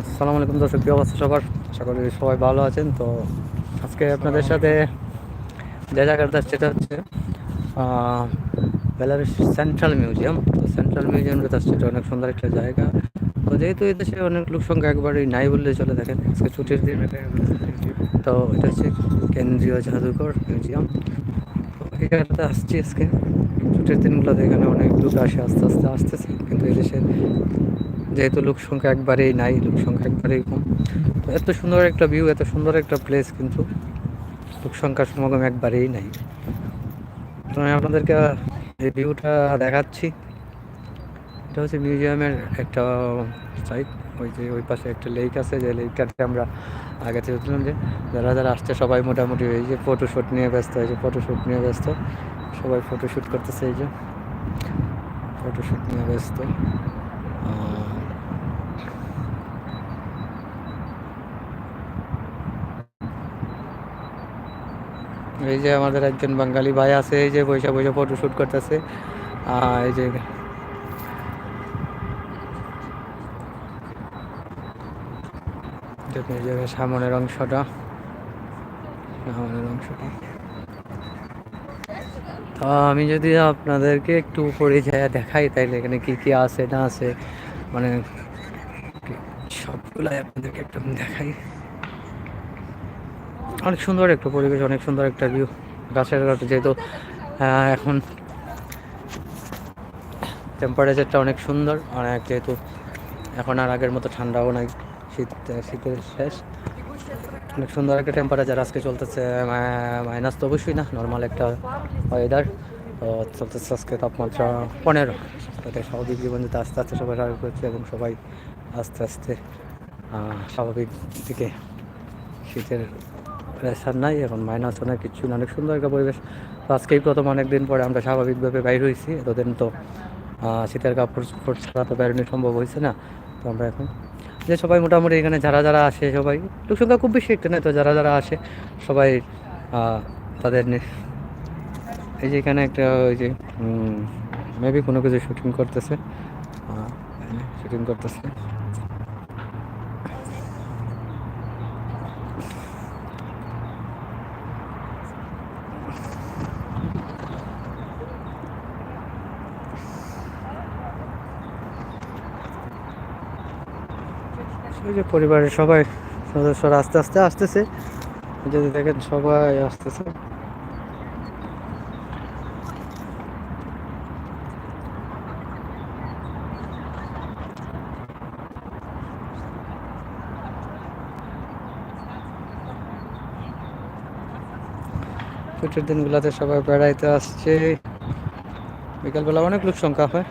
আসসালামু আলাইকুম দর্শক কি অবস্থা সবার? আশা করি সবাই ভালো আছেন। তো আজকে আপনাদের সাথে যে জায়গাটা সেটা হচ্ছে আহ, বেলারুস সেন্ট্রাল মিউজিয়াম। তো সেন্ট্রাল মিউজিয়ামটা যাচ্ছে সেটা অনেক সুন্দর একটা জায়গা। তো যেহেতু এই দেশে অনেক লোক সংখ্যা একবারই নাই বললে চলে দেখেন আজকে ছুটির দিন। তো এটা হচ্ছে কেন্দ্রীয় জাদুঘর মিউজিয়াম। তো এই জায়গাটাতে আসছি আজকে। ছুটির দিনগুলোতে এখানে অনেক লোক আসে আস্তে আস্তে আসতেছে। কিন্তু এই দেশের যেহেতু লোক সংখ্যা একবারেই নাই, লোক সংখ্যা একবারেই কম। তো এত সুন্দর একটা ভিউ এত সুন্দর একটা প্লেস কিন্তু লোক সংখ্যার সমাগম একবারেই নাই। তো আমি আপনাদেরকে এই ভিউটা দেখাচ্ছি। এটা হচ্ছে মিউজিয়ামের একটা সাইড ওই যে ওই পাশে একটা লেক আছে, যে লেকটাতে আমরা আগে থেকে যে যারা যারা আসছে সবাই মোটামুটি এই যে ফটোশ্যুট নিয়ে ব্যস্ত যে ফটোশ্যুট নিয়ে ব্যস্ত। সবাই ফটোশ্যুট করতেছে এই যে ফটোশ্যুট নিয়ে ব্যস্ত। এই যে আমাদের একজন বাঙালি ভাই আছে, এই যে বৈশা বৈশা ফটো শ্যুট করতেছে। এই যে সামনের অংশটা। সামনের অংশটা। আমি যদি আপনাদেরকে একটু উপরে যায় দেখাই, তাইলে এখানে কি কি আছে না আছে মানে সবগুলাই আপনাদেরকে একটু দেখাই। অনেক সুন্দর একটা পরিবেশ, অনেক সুন্দর একটা ভিউ গাছের গাছ যেহেতু এখন টেম্পারেচারটা অনেক সুন্দর, অনেক যেহেতু এখন আর আগের মতো ঠান্ডাও নাই, শীত, শীতের শেষ। অনেক সুন্দর একটা টেম্পারেচার আজকে চলতেছে মাইনাস তো অবশ্যই না নর্মাল একটা ওয়েদার তো চলতেছে আজকে তাপমাত্রা পনেরো। তাতে স্বাভাবিক জীবন যাতে আস্তে আস্তে সবাই স্বাভাবিক হচ্ছে এবং সবাই আস্তে আস্তে স্বাভাবিক দিকে শীতের প্রেশার নাই, এখন মাইনাস অনেক কিছু অনেক সুন্দর একটা পরিবেশ। তো আজকেই প্রথম অনেক দিন পরে আমরা স্বাভাবিকভাবে বাইর হয়েছি, এতদিন তো শীতের কাপড় চোপড় ছাড়া তো বেরোনো সম্ভব হয়েছে না। তো আমরা এখন, যে সবাই মোটামুটি এখানে যারা যারা আসে সবাই, লোক সংখ্যা খুব বেশি একটা নয় তো, যারা যারা আসে সবাই তাদের এই যে এখানে একটা ওই যে মেবি কোনো কিছু শুটিং করতেছে। শুটিং করতেছে। ওই যে পরিবারের সবাই, সদস্যরা আস্তে আস্তে আসতেছে। যদি দেখেন সবাই আসতেছে। ছুটির দিনগুলোতে সবাই বেড়াইতে আসছে। বিকালবেলা অনেক লোক সংখ্যা হয়।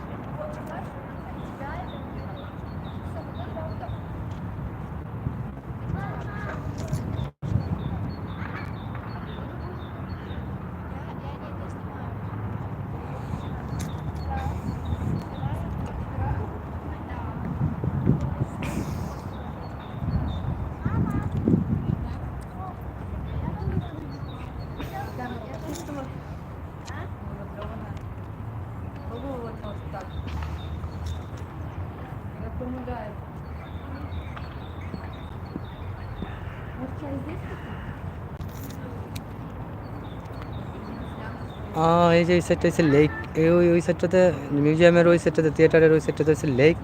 এই যে এই সাইডটা হচ্ছে লেক এই ওই ওই সাইডটাতে মিউজিয়ামের ওই সাইডটাতে থিয়েটারের ওই সাইডটাতে হচ্ছে লেক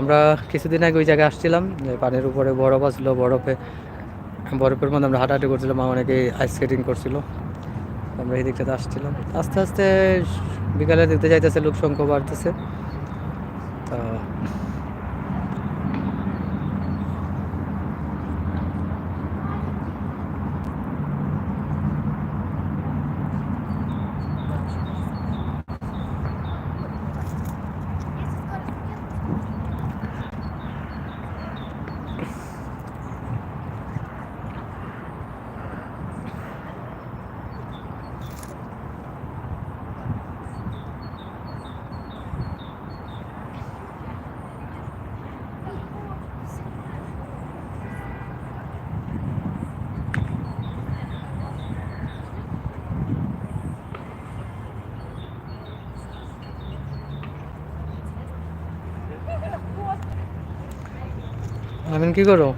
আমরা কিছুদিন আগে ওই জায়গায় আসছিলাম পানির উপরে বরফ আসলো বরফে বরফের মধ্যে আমরা হাঁটাহাঁটি করছিলাম অনেকে আইস স্কেটিং করছিল। আমরা এই দিকটাতে আসছিলাম। আস্তে আস্তে বিকালে দিতে যাইতেছে লোক সংখ্যা বাড়তেছে। আমি কি করো?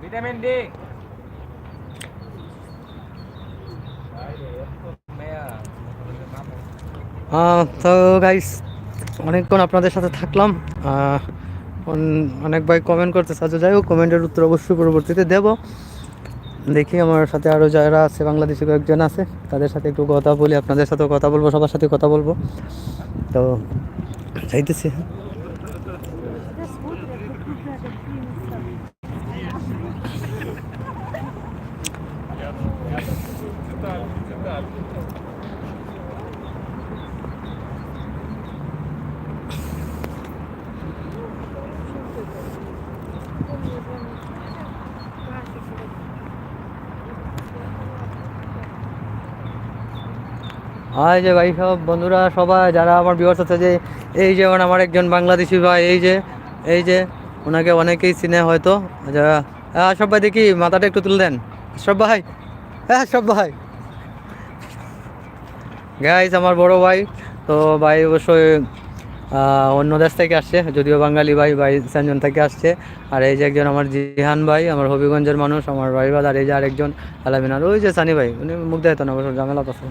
Vitamin D. তো গাইস অনেকক্ষণ আপনাদের সাথে থাকলাম। অনেক ভাই কমেন্ট করতে সাহায্য যাই হোক কমেন্টের উত্তর অবশ্যই পরবর্তীতে দেব। দেখি আমার সাথে আরও যারা আছে, বাংলাদেশি কয়েকজন আছে, তাদের সাথে একটু কথা বলি, আপনাদের সাথেও কথা বলব, সবার সাথে কথা বলব। তো চাইতেছি আর যে ভাই সব বন্ধুরা সবাই, যারা আমার বিবাস আছে যে, এই যেমন আমার একজন বাংলাদেশি ভাই, এই যে এই যে, ওনাকে অনেকেই চিনে হয়তো। যারা সব ভাই দেখি, মাথাটা একটু তুলে দেন। সব ভাই হ্যাঁ সব ভাই। গাইজ আমার বড় ভাই, তো ভাই অবশ্যই অন্য দেশ থেকে আসছে, যদিও বাঙালি ভাই ভাই সেনজন থেকে আসছে। আর এই যে একজন আমার জিহান ভাই, আমার হবিগঞ্জের মানুষ, আমার ভাই আর এই যে আরেকজন, আলামিন আর ওই যে সানি ভাই, উনি মুখ দেয় তো না অবশ্য, ঝামেলা আছে।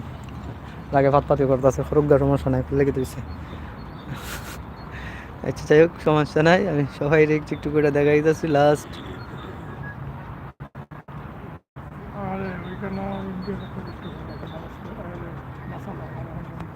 লাগে ফাত পাতি করতেছে খরুকদার সমস্যা নাই লেগে দিয়েছে আচ্ছা যাই হোক, সমস্যা নাই, আমি সবাই একটু একটু করে দেখাই যাচ্ছি লাস্ট